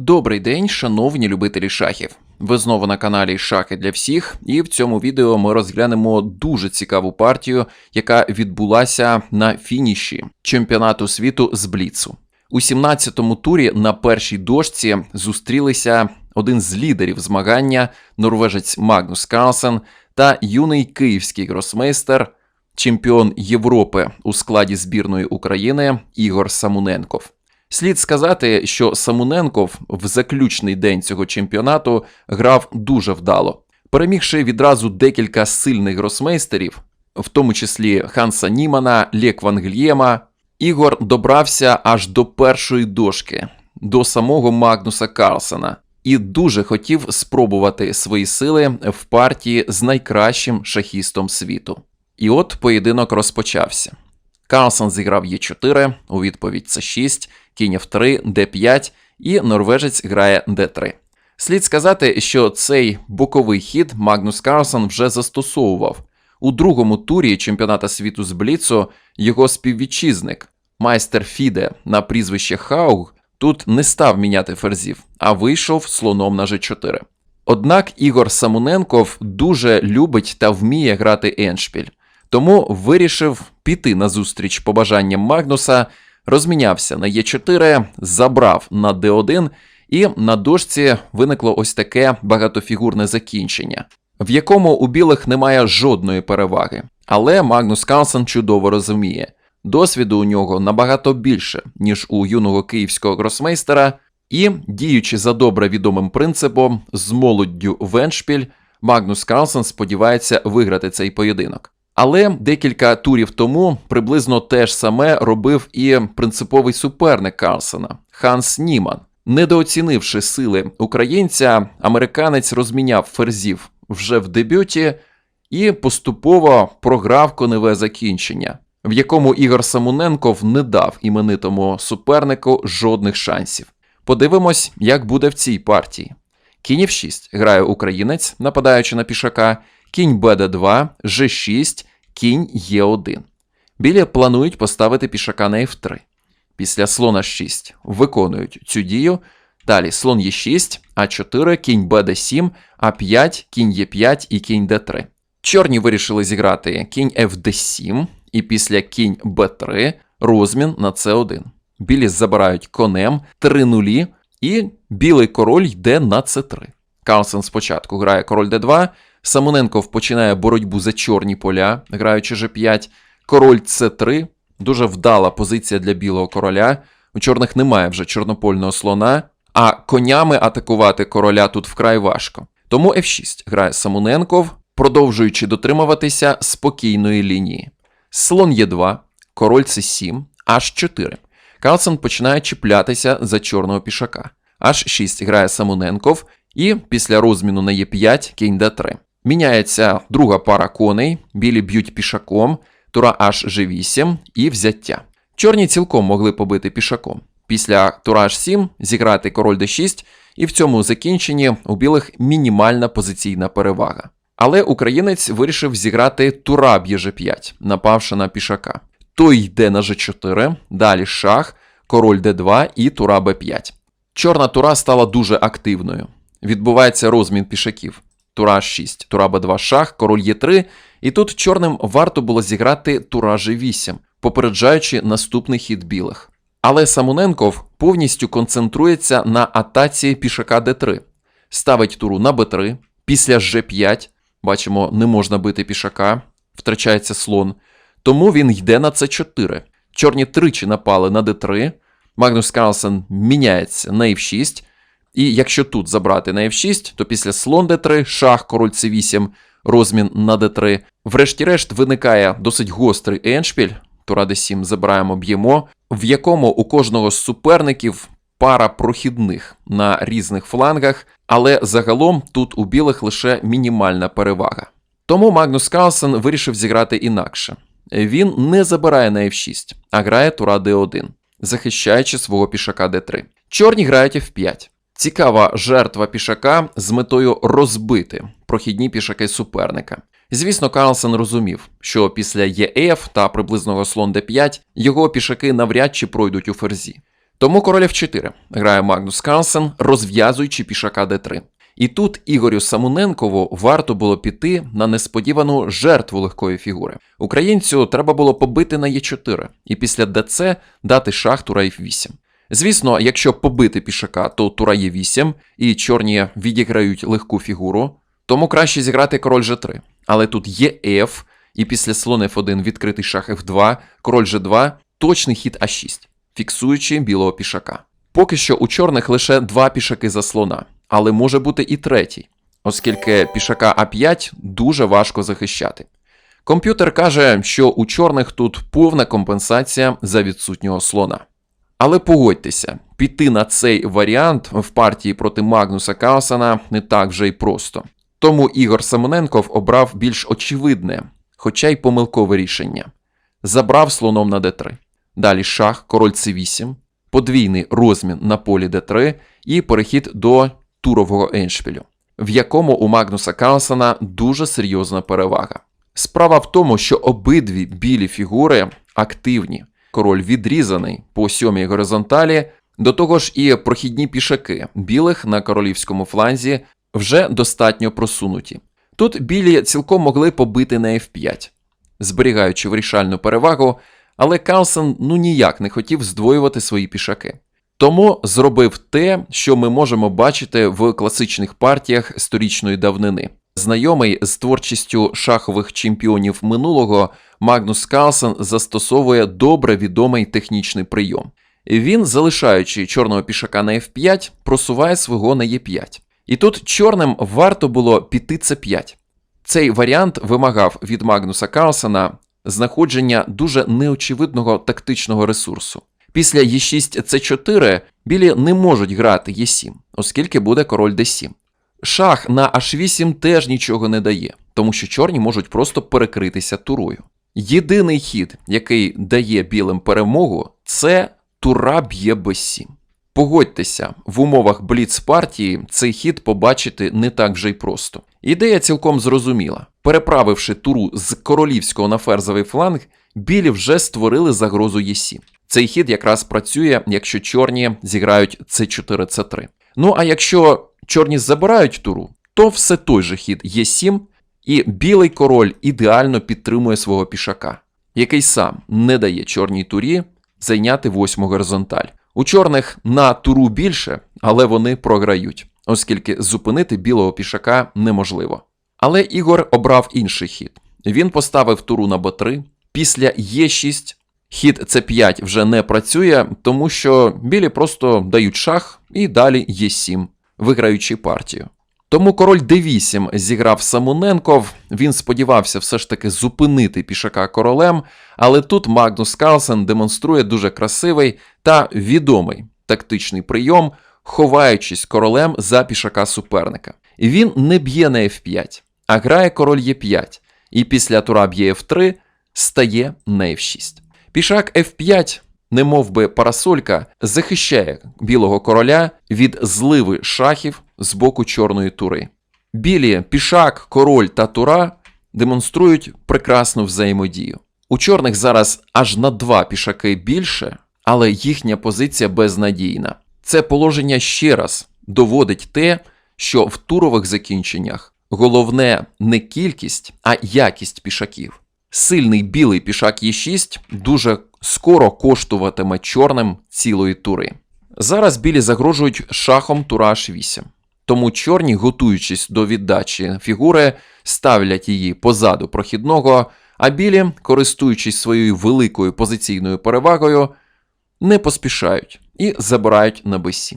Добрий день, шановні любителі шахів. Ви знову на каналі Шахи для всіх, і в цьому відео ми розглянемо дуже цікаву партію, яка відбулася на фініші чемпіонату світу з Бліцу. У 17-му турі на першій дошці зустрілися один з лідерів змагання норвежець Магнус Карлсен та юний київський гросмейстер, чемпіон Європи у складі збірної України Ігор Самуненков. Слід сказати, що Самуненков в заключний день цього чемпіонату грав дуже вдало, перемігши відразу декілька сильних гросмейстерів, в тому числі Ханса Німана, Лєк Вангельєма, Ігор добрався аж до першої дошки, до самого Магнуса Карлсена, і дуже хотів спробувати свої сили в партії з найкращим шахістом світу. І от поєдинок розпочався. Карлсон зіграв Е4, у відповідь С6, кінь F3, Д5 і норвежець грає Д3. Слід сказати, що цей боковий хід Магнус Карлсон вже застосовував. У другому турі чемпіоната світу з Бліцу його співвітчизник, майстер Фіде на прізвище Хауг, тут не став міняти ферзів, а вийшов слоном на G4. Однак Ігор Самуненков дуже любить та вміє грати еншпіль, тому вирішив піти на зустріч побажанням Магнуса, розмінявся на Е4, забрав на Д1, і на дошці виникло ось таке багатофігурне закінчення, в якому у білих немає жодної переваги. Але Магнус Карлсен чудово розуміє, досвіду у нього набагато більше, ніж у юного київського гросмейстера, і, діючи за добре відомим принципом, з молоддю Веншпіль, Магнус Карлсен сподівається виграти цей поєдинок. Але декілька турів тому приблизно те ж саме робив і принциповий суперник Карлсена Ханс Німан. Недооцінивши сили українця, американець розміняв ферзів вже в дебюті і поступово програв коневе закінчення, в якому Ігор Самуненков не дав іменитому супернику жодних шансів. Подивимось, як буде в цій партії. Кінь F6 грає українець, нападаючи на пішака, кінь БД2, G6, кінь Е1. Білі планують поставити пішака на F3. Після слона 6 виконують цю дію. Далі слон Е6, А4, кінь БД7, А5, кінь Е5 і кінь Д3. Чорні вирішили зіграти кінь FD7 і після кінь Б3 розмін на С1. Білі забирають конем 3 нулі, і білий король йде на С3. Карлсен спочатку грає король Д2, Самоненков починає боротьбу за чорні поля, граючи G5, король С3. Дуже вдала позиція для білого короля. У чорних немає вже чорнопольного слона, а конями атакувати короля тут вкрай важко. Тому F6 грає Самоненков, продовжуючи дотримуватися спокійної лінії. Слон Е2, король С7, H4. Карлсен починає чіплятися за чорного пішака. H6 грає Самоненков, і після розміну на Е5 кінь Д3. Міняється друга пара коней, білі б'ють пішаком, тура H8 і взяття. Чорні цілком могли побити пішаком. Після тура H7 зіграти король d6, і в цьому закінченні у білих мінімальна позиційна перевага. Але українець вирішив зіграти тура б'є G5, напавши на пішака. Той йде на G4, далі шах, король d2 і тура b5. Чорна тура стала дуже активною. Відбувається розмін пішаків. Тура 6, тура Б2 шах, король Е3, і тут чорним варто було зіграти тура G8, попереджаючи наступний хід білих. Але Самоненков повністю концентрується на атаці пішака d3, ставить туру на b3, після G5, бачимо, не можна бити пішака, втрачається слон, тому він йде на c4. Чорні тричі напали на d3, Магнус Карлсен міняється на f6. І якщо тут забрати на F6, то після слон d3, шах, король c8, розмін на d3. Врешті-решт виникає досить гострий еншпіль, тура d7 забираємо, б'ємо, в якому у кожного з суперників пара прохідних на різних флангах, але загалом тут у білих лише мінімальна перевага. Тому Магнус Карлсен вирішив зіграти інакше. Він не забирає на F6, а грає тура d1, захищаючи свого пішака d3. Чорні грають F5. Цікава жертва пішака з метою розбити прохідні пішаки суперника. Звісно, Карлсен розумів, що після ЄФ та приблизного слон d5 його пішаки навряд чи пройдуть у ферзі. Тому король F4 грає Магнус Карлсен, розв'язуючи пішака d3. І тут Ігорю Самуненкову варто було піти на несподівану жертву легкої фігури. Українцю треба було побити на Е4 і після ДЦ дати шах тура F8. Звісно, якщо побити пішака, то тура Е8 і чорні відіграють легку фігуру, тому краще зіграти король G3. Але тут є F, і після слон F1 відкритий шах F2, король G2, точний хід А6, фіксуючи білого пішака. Поки що у чорних лише два пішаки за слона, але може бути і третій, оскільки пішака А5 дуже важко захищати. Комп'ютер каже, що у чорних тут повна компенсація за відсутнього слона. Але погодьтеся, піти на цей варіант в партії проти Магнуса Каусана не так вже й просто. Тому Ігор Семененков обрав більш очевидне, хоча й помилкове рішення. Забрав слоном на d3. Далі шах, король c8, подвійний розмін на полі d3 і перехід до турового еншпілю, в якому у Магнуса Карлсона дуже серйозна перевага. Справа в тому, що обидві білі фігури активні. Король відрізаний по сьомій горизонталі, до того ж і прохідні пішаки білих на королівському фланзі вже достатньо просунуті. Тут білі цілком могли побити на F5, зберігаючи вирішальну перевагу, але Калсен ну ніяк не хотів здвоювати свої пішаки. Тому зробив те, що ми можемо бачити в класичних партіях сторічної давнини. Знайомий з творчістю шахових чемпіонів минулого, Магнус Карлсен застосовує добре відомий технічний прийом. Він, залишаючи чорного пішака на F5, просуває свого на Е5. І тут чорним варто було піти С5. Цей варіант вимагав від Магнуса Карлсена знаходження дуже неочевидного тактичного ресурсу. Після Е6 С4 білі не можуть грати Е7, оскільки буде король Д7. Шах на H8 теж нічого не дає, тому що чорні можуть просто перекритися турою. Єдиний хід, який дає білим перемогу, це тура б'є Б7. Погодьтеся, в умовах бліц партії цей хід побачити не так вже й просто. Ідея цілком зрозуміла. Переправивши туру з королівського на ферзовий фланг, білі вже створили загрозу Е7. Цей хід якраз працює, якщо чорні зіграють С4, С3. Ну а якщо чорні забирають туру, то все той же хід Е7, і білий король ідеально підтримує свого пішака, який сам не дає чорній турі зайняти восьму горизонталь. У чорних на туру більше, але вони програють, оскільки зупинити білого пішака неможливо. Але Ігор обрав інший хід. Він поставив туру на Б3. Після Е6 хід С5 вже не працює, тому що білі просто дають шах і далі Е7, виграючи партію. Тому король d8 зіграв Самоненков. Він сподівався все ж таки зупинити пішака королем, але тут Магнус Карлсен демонструє дуже красивий та відомий тактичний прийом, ховаючись королем за пішака суперника. Він не б'є на f5, а грає король e5, і після тура б'є f3 стає на f6. Пішак f5 немов би парасолька, захищає білого короля від зливи шахів з боку чорної тури. Білі пішак, король та тура демонструють прекрасну взаємодію. У чорних зараз аж на два пішаки більше, але їхня позиція безнадійна. Це положення ще раз доводить те, що в турових закінченнях головне не кількість, а якість пішаків. Сильний білий пішак Е6 дуже скоро коштуватиме чорним цілої тури. Зараз білі загрожують шахом тура H8. Тому чорні, готуючись до віддачі фігури, ставлять її позаду прохідного, а білі, користуючись своєю великою позиційною перевагою, не поспішають і забирають на b7.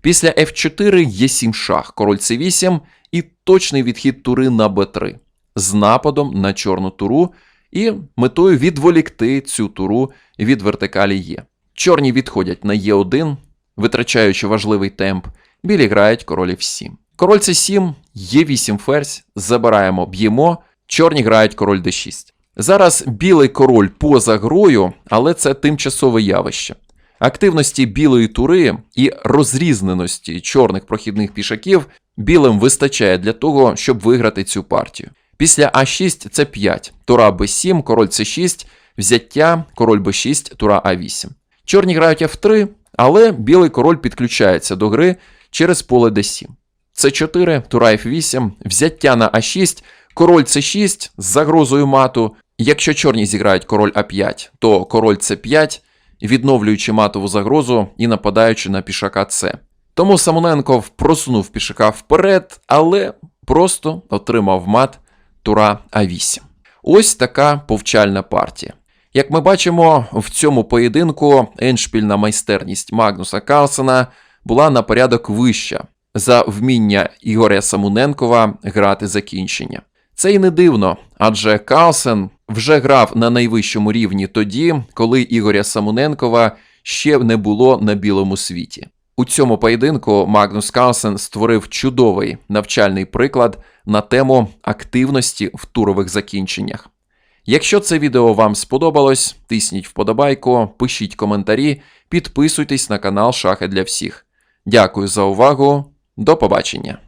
Після F4 є 7 шах, король c8 і точний відхід тури на b3 з нападом на чорну туру і метою відволікти цю туру від вертикалі Є. Чорні відходять на Е1, витрачаючи важливий темп, білі грають король F7. Король c7, Е8 ферзь, забираємо, б'ємо, чорні грають король d6. Зараз білий король поза грою, але це тимчасове явище. Активності білої тури і розрізненості чорних прохідних пішаків білим вистачає для того, щоб виграти цю партію. Після А6 це 5, тура Б7, король С6, взяття, король Б6, тура А8. Чорні грають F3, але білий король підключається до гри через поле d7. С4, тура F8, взяття на А6, король С6 з загрозою мату. Якщо чорні зіграють король А5, то король С5, відновлюючи матову загрозу і нападаючи на пішака С. Тому Самоненков просунув пішака вперед, але просто отримав мат тура А8. Ось така повчальна партія. Як ми бачимо, в цьому поєдинку еншпільна майстерність Магнуса Карлсена була на порядок вища за вміння Ігоря Самуненкова грати закінчення. Це і не дивно, адже Карлсен вже грав на найвищому рівні тоді, коли Ігоря Самуненкова ще не було на білому світі. У цьому поєдинку Магнус Карлсен створив чудовий навчальний приклад на тему активності в турових закінченнях. Якщо це відео вам сподобалось, тисніть вподобайку, пишіть коментарі, підписуйтесь на канал Шахи для всіх. Дякую за увагу, до побачення!